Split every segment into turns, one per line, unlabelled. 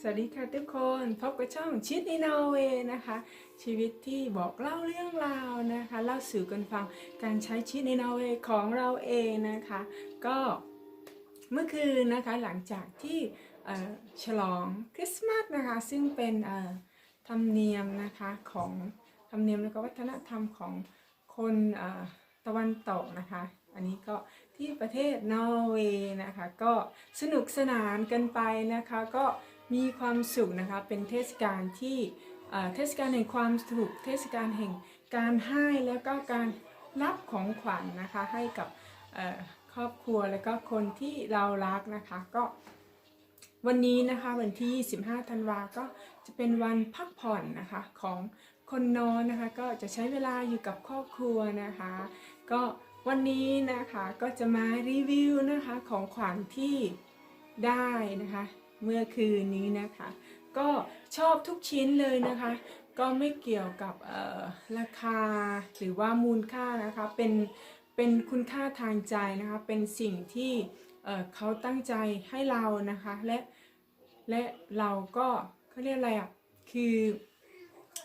สวัสดีค่ะทุกคนพบกับช่องชิดในนอร์เวย์นะคะ ชีวิตที่บอกเล่าเรื่องราวนะคะเล่าสู่กันฟังการใช้ชีวิตในนอร์เวย์ของเราเองนะคะ ก็เมื่อคืนนะคะหลังจากที่ฉลองคริสต์มาสนะคะ ซึ่งเป็นธรรมเนียมนะคะของธรรมเนียมและก็วัฒนธรรมของคนตะวันตกนะคะ อันนี้ก็ ที่ประเทศนอร์เวย์นะคะ ก็สนุกสนานกันไปนะคะ ก็มีความสุขนะคะเป็นเทศกาลที่เทศกาลแห่งความสุขเทศกาลแห่งการให้แล้วก็การรับของขวัญนะคะให้กับครอบครัวแล้วก็คนที่เรารักนะคะก็วันนี้นะคะวันที่ 25 ธันวาก็จะเป็นวันพักผ่อนนะคะของคนนอนนะคะ ก็จะใช้เวลาอยู่กับครอบครัวนะคะ ก็ วันนี้นะคะก็จะมารีวิวนะคะของขวัญที่ได้นะคะ เมื่อคืนนี้นะคะ ก็ชอบทุกชิ้นเลยนะคะ ก็ไม่เกี่ยวกับราคาหรือว่ามูลค่านะคะเป็นเป็นคุณค่าทางใจนะคะ เป็นสิ่งที่เเขาตั้งใจให้เรานะคะ และและเราก็เขาเรียกอะไรอะคือ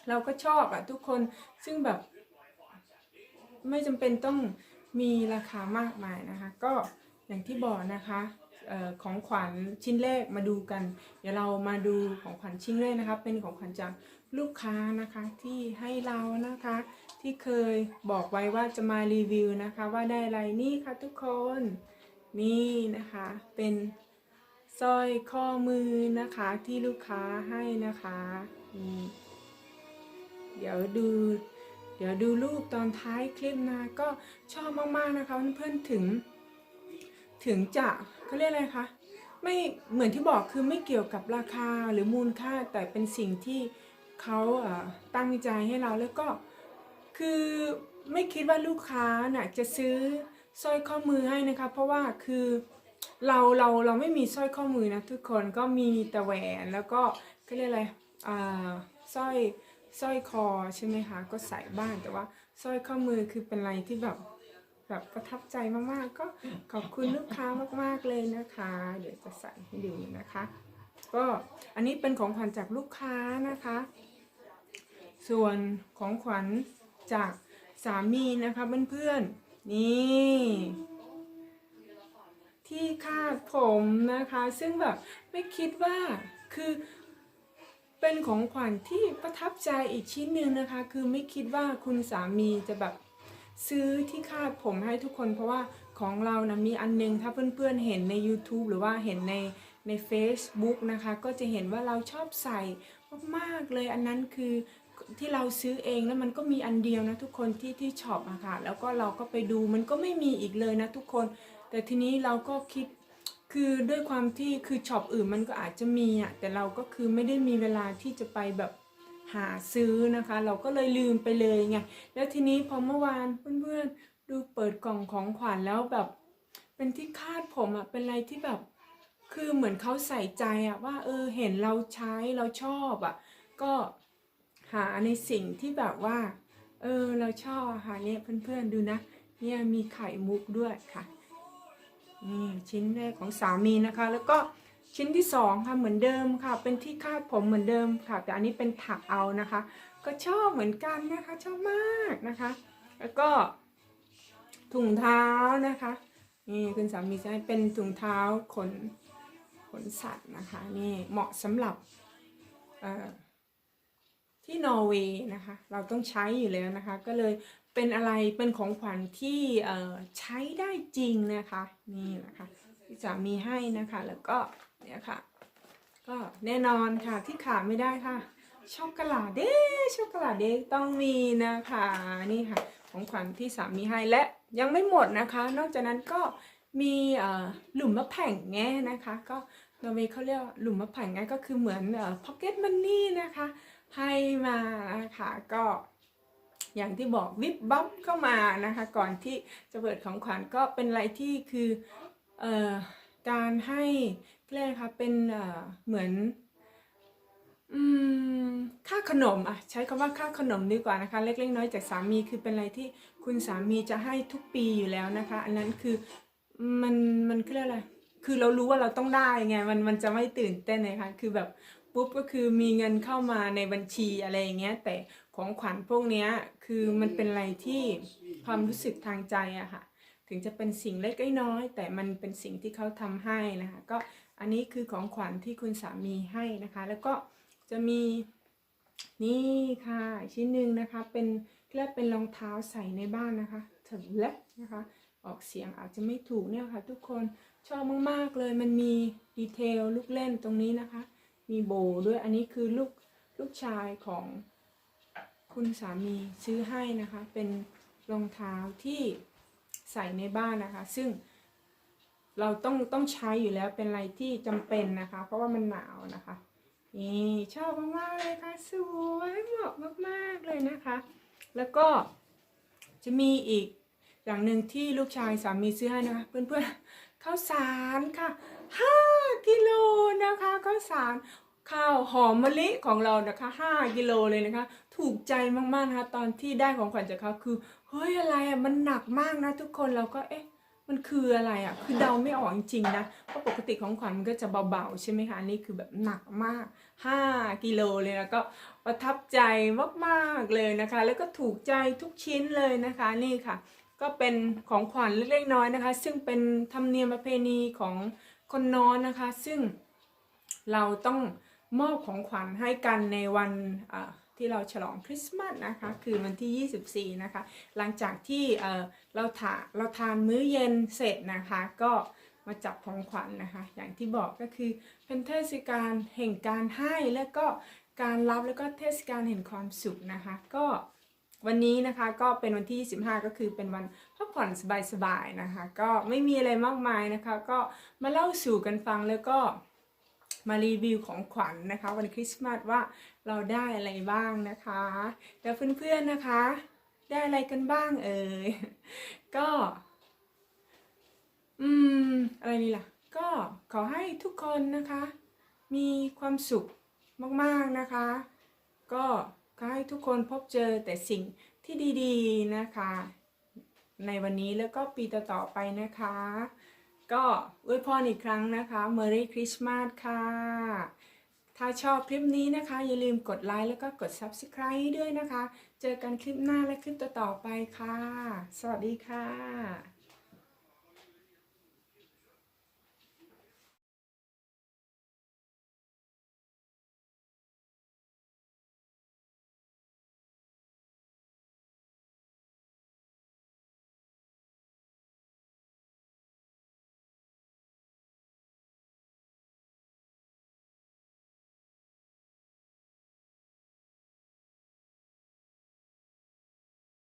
เราก็ชอบอะทุกคนซึ่งแบบไม่จำเป็นต้อง มีราคามากมายนะคะ ก็อย่างที่บอกนะคะออของขวัญชิ้นแรกมาดูกัน เดี๋ยวเรามาดูของขวัญชิ้นแรกนะคะ เป็นของขวัญจากลูกค้านะคะที่ให้เรานะคะ ที่เคยบอกไว้ว่าจะมารีวิวนะคะ ว่าได้อะไรนี่ค่ะทุกคนนี่นะคะ เป็นสร้อยข้อมือนะคะที่ลูกค้าให้นะคะ เดี๋ยวดู เดี๋ยวดูรูปตอนท้ายคลิปนะก็ชอบมากๆนะคะเพื่อนๆถึง ถึงจะเขาเรียกอะไรคะไม่เหมือนที่บอกคือไม่เกี่ยวกับราคาหรือมูลค่าแต่เป็นสิ่งที่เขาอ่อตั้งใจให้เราแล้วก็คือไม่คิดว่าลูกค้าน่ะจะซื้อสร้อยข้อมือให้นะคะ เพราะว่าคือเราเราเราไม่มีสร้อยข้อมือนะทุกคนก็มีแต่แหวนแล้วก็เขาเรียกอะไรอ่าสร้อย สร้อยคอใช่ไหมคะ ก็ใส่บ้างแต่ว่าสร้อยข้อมือคือเป็นอะไรที่แบบแบบประทับใจมากๆ ก็ขอบคุณลูกค้ามากๆเลยนะคะ เดี๋ยวจะใส่ให้ดูนะคะ ก็อันนี้เป็นของขวัญจากลูกค้านะคะ ส่วนของขวัญจากสามีนะคะเพื่อนๆนี่ที่คาดผมนะคะ ซึ่งแบบไม่คิดว่าคือ เป็นของขวัญที่ประทับใจอีกชิ้นหนึ่งนะคะ คือไม่คิดว่าคุณสามีจะแบบซื้อที่คาดผมให้ทุกคน เพราะว่าของเรานะมีอันนึงถ้าเพื่อนๆเห็นใน YouTube หรือว่าเห็นในใน Facebook นะคะ ก็จะเห็นว่าเราชอบใส่มากๆเลยอันนั้นคือที่เราซื้อเองแล้วมันก็มีอันเดียวนะทุกคนที่ที่ช็อปอะค่ะแล้วก็เราก็ไปดูมันก็ไม่มีอีกเลยนะทุกคน แต่ทีนี้เราก็คิด คือด้วยความที่คือช็อปอื่นมันก็อาจจะมีอะแต่เราก็คือไม่ได้มีเวลาที่จะไปแบบหาซื้อนะคะ เราก็เลยลืมไปเลยไงแล้วทีนี้พอเมื่อวานเพื่อนๆดูเปิดกล่องของขวัญแล้วแบบ เป็นที่คาดผมอะเป็นอะไรที่แบบ คือเหมือนเขาใส่ใจอะว่าเออเห็นเราใช้เราชอบอะก็หาในสิ่งที่แบบว่า เออเราชอบค่ะเนี่ยเพื่อนๆดูนะ เนี่ยมีไข่มุกด้วยค่ะ นี่ชิ้นแรกของสามีนะคะ แล้วก็ชิ้นที่สองค่ะเหมือนเดิมค่ะ เป็นที่คาดผมเหมือนเดิมค่ะ แต่อันนี้เป็นถักเอานะคะ ก็ชอบเหมือนกันนะคะชอบมากนะคะ แล้วก็ถุงเท้านะคะนี่คุณสามีจะให้เป็นถุงเท้าขนขนสัตว์นะคะนี่เหมาะสำหรับที่นอร์เวย์นะคะ เราต้องใช้อยู่แล้วนะคะ ก็เลย เป็นอะไรเป็นของขวัญที่ใช้ได้จริงนะคะ นี่นะคะที่สามีให้นะคะ แล้วก็เนี่ยค่ะ ก็แน่นอนค่ะที่ขาดไม่ได้ค่ะช็อกโกแลตเด้ช็อกโกแลตเด้ต้องมีนะคะนี่ค่ะ ของขวัญที่สามีให้และยังไม่หมดนะคะ นอกจากนั้นก็มีหลุมมะแผงแง่นะคะ ก็นอร์เวย์เขาเรียกหลุมมะแผงแง่ก็คือเหมือนเอ่อ pocket money นะคะ ให้มานะคะก็ อย่างที่บอกวิบบับเข้ามานะคะ ก่อนที่จะเปิดของขวัญก็เป็นอะไรที่คือเอ่อการให้เรียกอะคะเป็นเอ่อเหมือนอืมค่าขนมอะใช้คำว่าค่าขนมดีกว่านะคะ เล็กๆน้อยจากสามีคือเป็นอะไรที่คุณสามีจะให้ทุกปีอยู่แล้วนะคะ อันนั้นคือมันมันคืออะไรคือเรารู้ว่าเราต้องได้ไงมันมันจะไม่ตื่นเต้นเลยค่ะคือแบบ ปุ๊บก็คือมีเงินเข้ามาในบัญชีอะไรอย่างเงี้ย แต่ของขวัญพวกเนี้ยคือมันเป็นอะไรที่ความรู้สึกทางใจอะค่ะ ถึงจะเป็นสิ่งเล็กน้อยแต่มันเป็นสิ่งที่เขาทำให้นะคะ ก็อันนี้คือของขวัญที่คุณสามีให้นะคะ แล้วก็จะมีนี่ค่ะชิ้นหนึ่งนะคะ เป็นเรียกเป็นรองเท้าใส่ในบ้านนะคะถึงและนะคะ ออกเสียงอาจจะไม่ถูกเนี่ยค่ะ ทุกคนชอบมากๆเลยมันมีดีเทลลูกเล่นตรงนี้นะคะ มีโบด้วยอันนี้คือลูกลูกชายของคุณสามีซื้อให้นะคะ เป็นรองเท้าที่ใส่ในบ้านนะคะ ซึ่งเราต้องต้องใช้อยู่แล้วเป็นอะไรที่จำเป็นนะคะ เพราะว่ามันหนาวนะคะนี่ชอบมากๆเลยค่ะสวยเหมาะมากๆเลยนะคะ แล้วก็จะมีอีกอย่างหนึ่งที่ลูกชายสามีซื้อให้นะคะเพื่อนๆข้าวสารค่ะ 5กิโลนะคะข้าวสารข้าวหอมมะลิของเรานะคะ 5 กิโลเลยนะคะ ถูกใจมากๆนะคะ ตอนที่ได้ของขวัญจากเขาคือ เฮ้ยอะไรอะมันหนักมากนะทุกคนเราก็เอ๊ะมันคืออะไรอะ คือเดาไม่ออกจริงๆนะ เพราะปกติของขวัญมันก็จะเบาๆ ใช่ไหมคะ อันนี้คือแบบหนักมาก 5 กิโลเลยแล้วก็ประทับใจมากๆเลยนะคะ แล้วก็ถูกใจทุกชิ้นเลยนะคะ นี่ค่ะ ก็เป็นของขวัญเล็กๆน้อยๆนะคะ ซึ่งเป็นธรรมเนียมประเพณีของ คนนอนนะคะ ซึ่งเราต้องมอบของขวัญให้กันในวันที่เราฉลองคริสต์มาสนะคะ คือวันที่ 24 นะคะ หลังจากที่เราทานเราทานมื้อเย็นเสร็จนะคะ ก็มาจับของขวัญนะคะ อย่างที่บอกก็คือเป็นเทศกาลแห่งการให้และก็การรับแล้วก็เทศกาลแห่งความสุขนะคะ ก็ วันนี้นะคะก็เป็นวันที่ 25 ก็คือเป็นวันพักผ่อนสบายๆนะคะ ก็ไม่มีอะไรมากมายนะคะ ก็มาเล่าสู่กันฟังแล้วก็มารีวิวของขวัญนะคะ วันคริสต์มาสว่าเราได้อะไรบ้างนะคะแล้วเพื่อนๆนะคะ ได้อะไรกันบ้างเอ่ยก็ อืม อะไรนี่ล่ะ ก็ขอให้ทุกคนนะคะ มีความสุขมากๆนะคะ ก็ ขอให้ทุกคนพบเจอแต่สิ่งที่ดีๆนะคะ ในวันนี้แล้วก็ปีต่อๆไปนะคะ ก็อวยพรอีกครั้งนะคะ Merry Christmas ค่ะ ถ้าชอบคลิปนี้นะคะ อย่าลืมกดไลค์แล้วก็กด Subscribe ด้วยนะคะ เจอกันคลิปหน้าและคลิปต่อๆไปค่ะ สวัสดีค่ะ